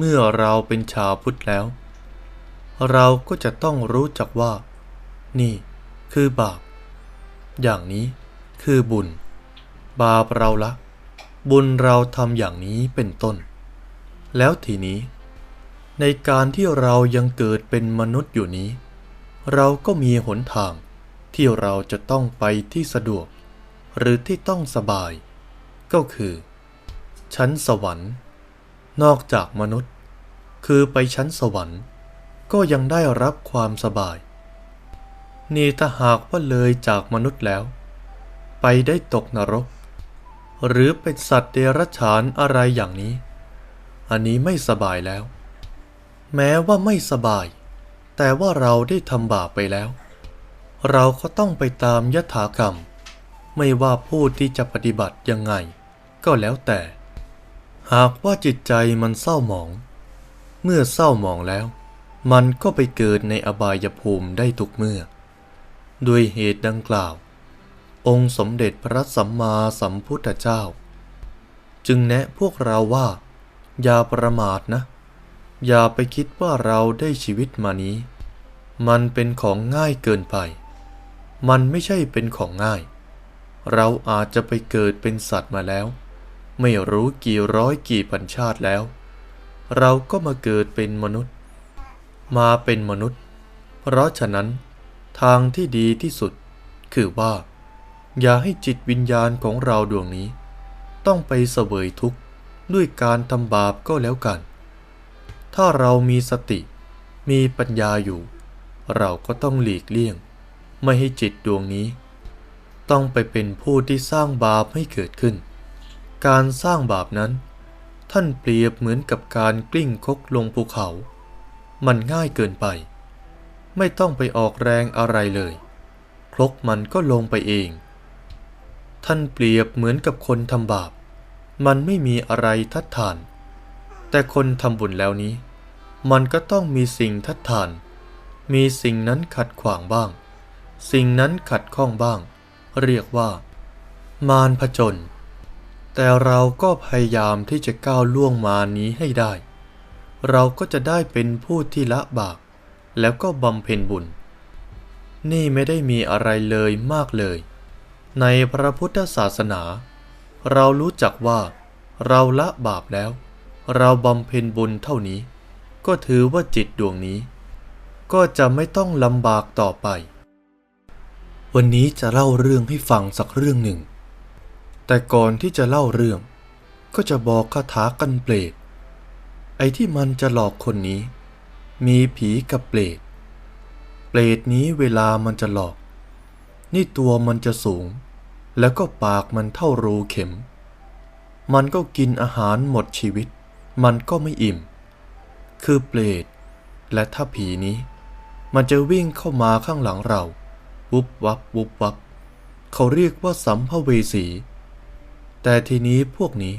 เมื่อเราเป็นชาวพุทธแล้ว เราก็จะต้องรู้จักว่า นี่คือบาป อย่างนี้คือบุญ บาปเราละ บุญเราทำอย่างนี้เป็นต้น แล้วทีนี้ ในการที่เรายังเกิดเป็นมนุษย์อยู่นี้ เราก็มีหนทางที่เราจะต้องไปที่สะดวก หรือที่ต้องสบาย ก็คือ ชั้นสวรรค์ นอกจากมนุษย์ คือไปชั้นสวรรค์ ก็ยังได้รับความสบาย นี่ถ้าหากว่าเลยจากมนุษย์แล้ว ไปได้ตกนรก หรือเป็นสัตว์เดรัจฉานอะไรอย่างนี้ อันนี้ไม่สบายแล้ว แม้ว่าไม่สบาย แต่ว่าเราได้ทำบาปไปแล้ว เราก็ต้องไปตามยถากรรม ไม่ว่าผู้ที่จะปฏิบัติยังไง ก็แล้วแต่ หากว่าจิตใจมันเศร้าหมอง เมื่อเศร้าหมองแล้ว มันก็ไปเกิดในอบายภูมิได้ทุกเมื่อ ด้วยเหตุดังกล่าว องค์สมเด็จพระสัมมาสัมพุทธเจ้า จึงแนะพวกเราว่า อย่าประมาทนะ อย่าไปคิดว่าเราได้ชีวิตมานี้ มันเป็นของง่ายเกินไป มันไม่ใช่เป็นของง่าย เราอาจจะไปเกิดเป็นสัตว์มาแล้ว ไม่รู้กี่ร้อยกี่พันชาติแล้ว เราก็มาเกิดเป็นมนุษย์ มาเป็นมนุษย์ เพราะฉะนั้น ทางที่ดีที่สุด คือว่า อย่าให้จิตวิญญาณของเราดวงนี้ ต้องไปเสวยทุกข์ด้วยการทำบาปก็แล้วกัน ถ้าเรามีสติ มีปัญญาอยู่ เราก็ต้องหลีกเลี่ยง ไม่ให้จิตดวงนี้ ต้องไปเป็นผู้ที่สร้างบาปให้เกิดขึ้น การสร้างบาปนั้น ท่านเปรียบเหมือนกับการกลิ้งคกลงภูเขา มันง่ายเกินไป ไม่ต้องไปออกแรงอะไรเลย ครกมันก็ลงไปเอง ท่านเปรียบเหมือนกับคนทำบาป มันไม่มีอะไรทัดทาน แต่คนทำบุญแล้วนี้ มันก็ต้องมีสิ่งทัดทาน มีสิ่งนั้นขัดขวางบ้าง สิ่งนั้นขัดข้องบ้าง เรียกว่ามารผจญ แต่เราก็พยายามที่จะก้าวล่วงมานี้ให้ได้ เราก็จะได้เป็นผู้ที่ละบาปแล้วก็บำเพ็ญบุญ นี่ไม่ได้มีอะไรเลยมากเลย ในพระพุทธศาสนา เรารู้จักว่าเราละบาปแล้ว เราบำเพ็ญบุญเท่านี้ ก็ถือว่าจิตดวงนี้ ก็จะไม่ต้องลำบากต่อไป วันนี้จะเล่าเรื่องให้ฟังสักเรื่องหนึ่ง แต่ก่อนที่จะเล่าเรื่อง ก็จะบอกคาถากันเปรตไอ้ที่มันจะหลอกคนนี้ มีผีกับเปรตเปรตนี้เวลามันจะหลอก นี่ตัวมันจะสูง แล้วก็ปากมันเท่ารูเข็ม มันก็กินอาหารหมดชีวิต มันก็ไม่อิ่ม คือเปรตและถ้าผีนี้ มันจะวิ่งเข้ามาข้างหลังเราวุบวับวุบวับ เขาเรียกว่าสัมภเวสี แต่ทีนี้พวกนี้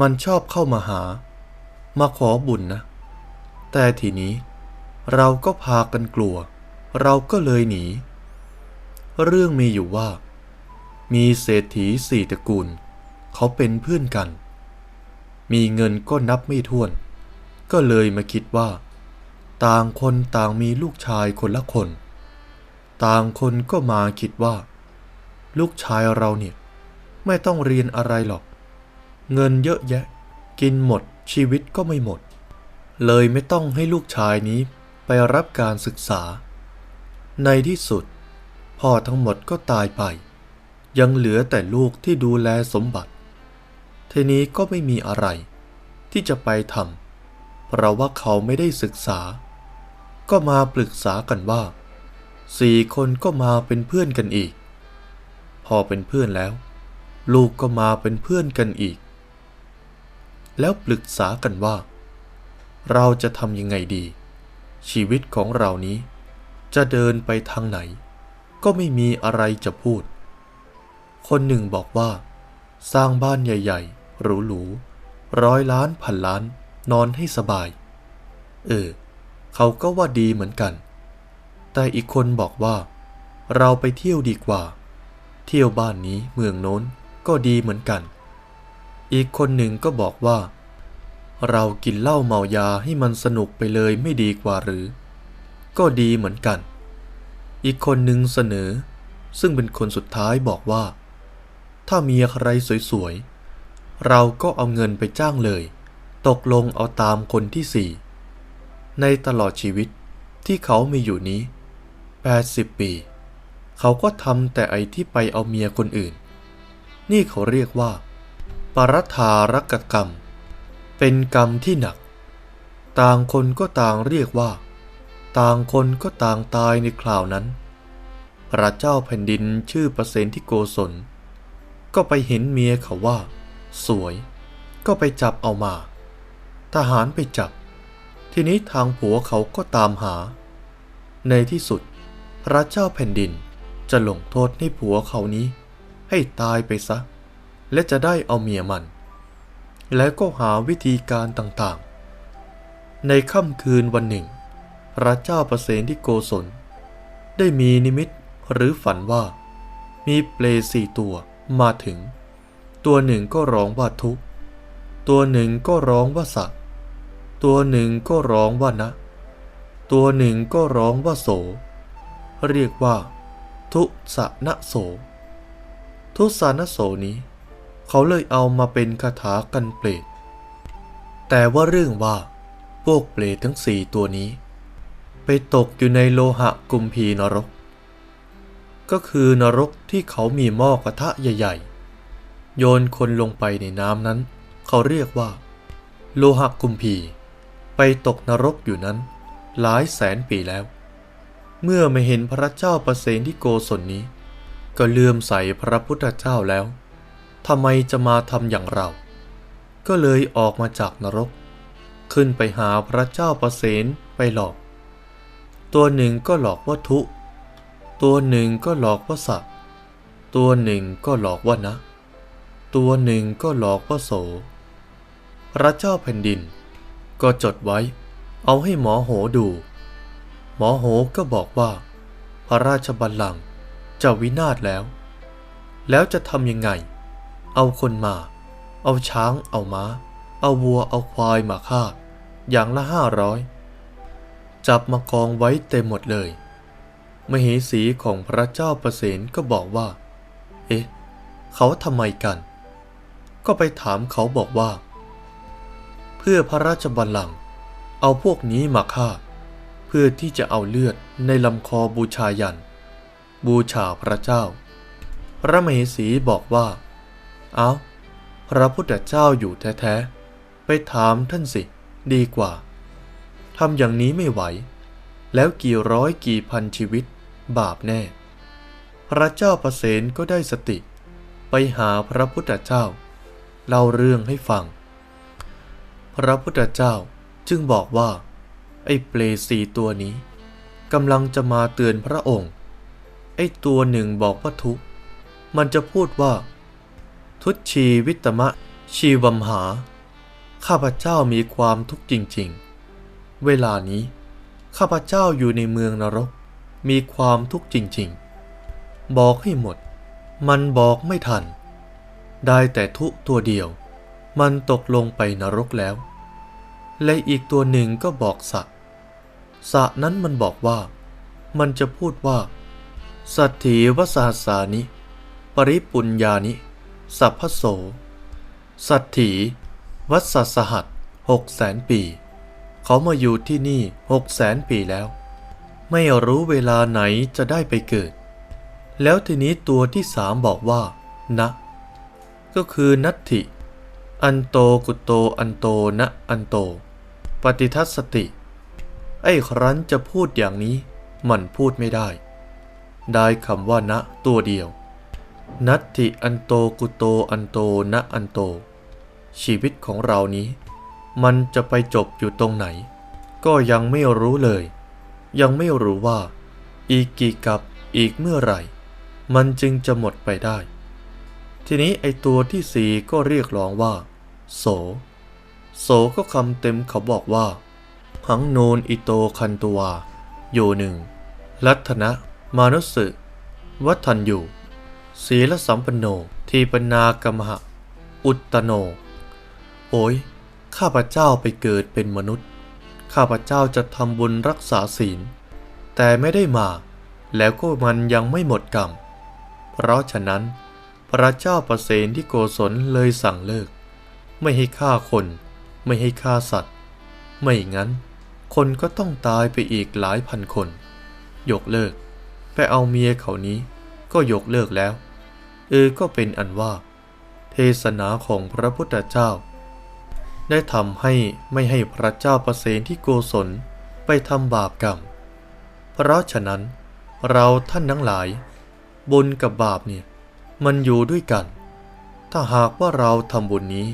มันชอบเข้ามาหา มาขอบุญนะ แต่ทีนี้ เราก็พากันกลัว เราก็เลยหนี เรื่องมีอยู่ว่า มีเศรษฐีสี่ตระกูล เขาเป็นเพื่อนกัน มีเงินก็นับไม่ถ้วน ก็เลยมาคิดว่า ต่างคนต่างมีลูกชายคนละคน ต่างคนก็มาคิดว่า ลูกชายเราเนี่ย ไม่ต้องเรียนอะไรหรอก เงินเยอะแยะ กินหมดชีวิตก็ไม่หมด เลยไม่ต้องให้ลูกชายนี้ไปรับการศึกษา ในที่สุด พ่อทั้งหมดก็ตายไป ยังเหลือแต่ลูกที่ดูแลสมบัติ ทีนี้ก็ไม่มีอะไร ที่จะไปทำเพราะว่าเขาไม่ได้ศึกษา ก็มาปรึกษากันว่าสี่คนก็มาเป็นเพื่อนกันอีก พอเป็นเพื่อนแล้ว ลูกก็มาเป็นเพื่อนกันอีก แล้วปรึกษากันว่า เราจะทำยังไงดี ชีวิตของเรานี้ จะเดินไปทางไหน ก็ไม่มีอะไรจะพูด คนหนึ่งบอกว่า สร้างบ้านใหญ่ๆหรูๆร้อยล้านพันล้านนอนให้สบาย เออ เขาก็ว่าดีเหมือนกัน แต่อีกคนบอกว่า เราไปเที่ยวดีกว่า เที่ยวบ้านนี้เมืองโน้น ก็ดีเหมือนกัน อีกคนหนึ่งก็บอกว่า เรากินเหล้าเมายาให้มันสนุกไปเลยไม่ดีกว่าหรือ ก็ดีเหมือนกัน อีกคนหนึ่งเสนอ ซึ่งเป็นคนสุดท้ายบอกว่า ถ้ามีใครสวยๆ เราก็เอาเงินไปจ้างเลย ตกลงเอาตามคนที่สี่ในตลอดชีวิตที่เขามีอยู่นี้ 80 ปี เขาก็ทำแต่ไอที่ไปเอาเมียคนอื่น นี่เขาเรียกว่า ปรัฐารกกรรม เป็นกรรมที่หนัก ต่างคนก็ต่างเรียกว่า ต่างคนก็ต่างตายในคราวนั้น พระเจ้าแผ่นดินชื่อประเสนที่โกศล ก็ไปเห็นเมียเขาว่า สวย ก็ไปจับเอามา ทหารไปจับ ทีนี้ทางผัวเขาก็ตามหา ในที่สุด พระเจ้าแผ่นดินจะลงโทษให้ผัวเขานี้ ให้ตายไปซะ และจะได้เอาเมียมัน แล้วก็หาวิธีการต่างๆ ในค่ำคืนวันหนึ่ง พระเจ้าประเสนที่โกศล ได้มีนิมิตหรือฝันว่า มีเปลสี่ตัวมาถึง ตัวหนึ่งก็ร้องว่าทุก ตัวหนึ่งก็ร้องว่าสัก ตัวหนึ่งก็ร้องว่านะ ตัวหนึ่งก็ร้องว่าโส เรียกว่า ทุสะนะโส ทุสานโสนี้ เขาเลยเอามาเป็นคาถากันเปรตแต่ว่าเรื่องว่า พวกเปรตทั้งสี่ตัวนี้ ไปตกอยู่ในโลหะกุมพีนรก ก็คือนรกที่เขามีหม้อกระทะใหญ่ ๆ โยนคนลงไปในน้ำนั้น เขาเรียกว่า โลหะกุมพี ไปตกนรกอยู่นั้น หลายแสนปีแล้ว เมื่อไม่เห็นพระเจ้าประเสนที่โกศลนี้ ก็เลื่อมใสพระพุทธเจ้าแล้วทำไมจะมาทำอย่างเรา ก็เลยออกมาจากนรก ขึ้นไปหาพระเจ้าประเสนไปหลอก ตัวหนึ่งก็หลอกว่าทุ ตัวหนึ่งก็หลอกว่าสักตัวหนึ่งก็หลอกว่านะ ตัวหนึ่งก็หลอกว่าโส พระเจ้าแผ่นดิน ก็จดไว้ เอาให้หมอโหดู หมอโหก็บอกว่า พระราชบัลลังก์ จะวินาศแล้ว แล้วจะทำยังไง เอาคนมา เอาช้าง เอาม้า เอาวัว เอาควายมาฆ่า อย่างละห้าร้อย จับมากองไว้เต็มหมดเลย มเหสีของพระเจ้าประเสนก็บอกว่า เอ๊ะ เขาทำไมกัน ก็ไปถามเขาบอกว่า เพื่อพระราชบัลลังก์ เอาพวกนี้มาฆ่า เพื่อที่จะเอาเลือดในลำคอบูชายัน บูชาพระเจ้า พระมเหสีบอกว่า เอาพระพุทธเจ้าอยู่แท้ๆ ไปถามท่านสิ ดีกว่า ทำอย่างนี้ไม่ไหว แล้วกี่ร้อยกี่พันชีวิต บาปแน่ พระเจ้าประเสนก็ได้สติ ไปหาพระพุทธเจ้า เล่าเรื่องให้ฟัง พระพุทธเจ้าจึงบอกว่า ไอ้เปลสีตัวนี้กำลังจะมาเตือนพระองค์ ไอ้ตัวหนึ่งบอกว่าทุก มันจะพูดว่า ทุชีวิตมะ ชีวัมหา ข้าพเจ้ามีความทุกข์จริง ๆ เวลานี้ ข้าพเจ้าอยู่ในเมืองนรก มีความทุกข์จริง ๆ บอกให้หมด มันบอกไม่ทัน ได้แต่ทุกตัวเดียว มันตกลงไปนรกแล้ว และอีกตัวหนึ่งก็บอกสะสะนั้นมันบอกว่า มันจะพูดว่า สัตถีวสหัสานิ ปริปุญญานิ สัพพโส สัตถีวัสสหัสหกแสนปี เขามาอยู่ที่นี่หกแสนปีแล้ว ไม่รู้เวลาไหนจะได้ไปเกิด แล้วทีนี้ตัวที่สามบอกว่า นะ ก็คือนัตถิ อันโตกุโตอันโตนะอันโต ปฏิทัศสติ ไอ้ครั้นจะพูดอย่างนี้ มันพูดไม่ได้ ได้คำว่านะตัวเดียว นัตถิอันโตกุโตอันโตนะอันโต ชีวิตของเรานี้ มันจะไปจบอยู่ตรงไหน ก็ยังไม่รู้เลย ยังไม่รู้ว่า อีกกี่กับอีกเมื่อไหร่ มันจึงจะหมดไปได้ ทีนี้ไอตัวที่สี่ก็เรียกร้องว่า โส โสก็คำเต็มเขาบอกว่าหังโนนอิโตคันตัวา โยหนึ่ง ลัทนะ มานุสึวัฒนอยู่ศีลสัมปันโน ทีปนากรรมะอุตตโน โอ้ย ข้าพเจ้าไปเกิดเป็นมนุษย์ ข้าพเจ้าจะทำบุญรักษาศีล แต่ไม่ได้มา แล้วก็มันยังไม่หมดกรรม เพราะฉะนั้น พระเจ้าประเสนที่โกศลเลยสั่งเลิก ไม่ให้ฆ่าคน ไม่ให้ฆ่าสัตว์ ไม่งั้น คนก็ต้องตายไปอีกหลายพันคน ยกเลิก ไปเอาเมียเขานี้ก็ยกเลิกแล้ว เออก็เป็นอันว่า เทศนาของพระพุทธเจ้า ได้ทำให้ไม่ให้พระเจ้าประเสนที่โกศลไปทำบาปกรรม เพราะฉะนั้นเราท่านทั้งหลายบุญกับบาปเนี่ย มันอยู่ด้วยกัน ถ้าหากว่าเราทำบุญนี้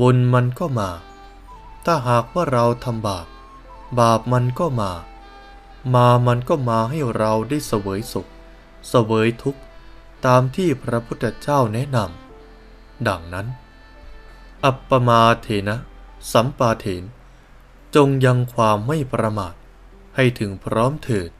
บุญมันก็มา ถ้าหากว่าเราทำบาป บาปมันก็มา มามันก็มาให้เราได้เสวยสุข เสวยทุกข์ ตามที่พระพุทธเจ้าแนะนำดังนั้น อัปปมาเถนะ สัมปาเถน จงยังความไม่ประมาทให้ถึงพร้อมเถิด